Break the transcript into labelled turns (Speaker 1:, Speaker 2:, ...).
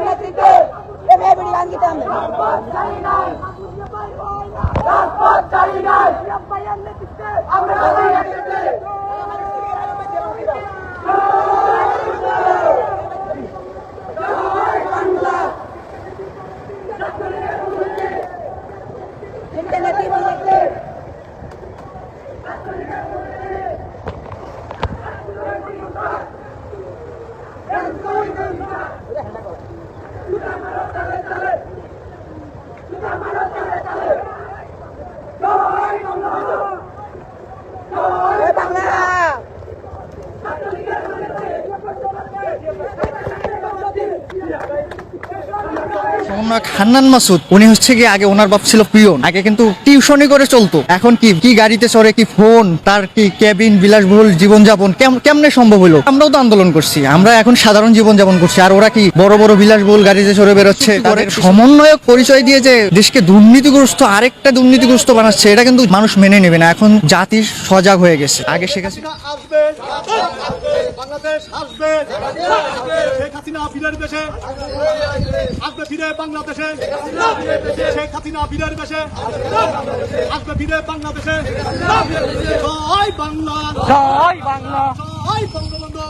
Speaker 1: নেতৃত্বে এভাবে বিড়ি গান দিতাম নেতৃত্বে বাংলা
Speaker 2: সমন্বয়ক হান্নান মাসুদ উনি হচ্ছে কি আগে ওনার বাপ ছিল পিয়ন আগে কিন্তু টিউশনই করে চলতো। এখন কি কি গাড়িতে চড়ে কি ফোন তার কি কেবিন বিলাসবহুল জীবনযাপন কেম- কেমনে সম্ভব হলো আমরাও তো আন্দোলন করছি আমরা এখন সাধারণ জীবনযাপন করছি আর ওরা কি বড় বড় বিলাসবহুল গাড়িতে চড়ে বেরোচ্ছে সমন্বয়ক পরিচয় দিয়ে যে দেশকে দুর্নীতিগ্রস্ত আরেকটা দুর্নীতিগ্রস্ত বানাচ্ছে এটা কিন্তু মানুষ মেনে নেবে না এখন জাতি সজাগ হয়ে গেছে। আগে শেখ হাসিনা
Speaker 3: আসবে বাংলাদেশ আসবে শেখ হাসিনা দেশে ফিরে বাংলাদেশে। শেখ হাসিনা ফিরের দেশে আসবে ফিরে বাংলাদেশে। জয় বাংলা।
Speaker 4: জয় বাংলা।
Speaker 3: জয় বঙ্গবন্ধু।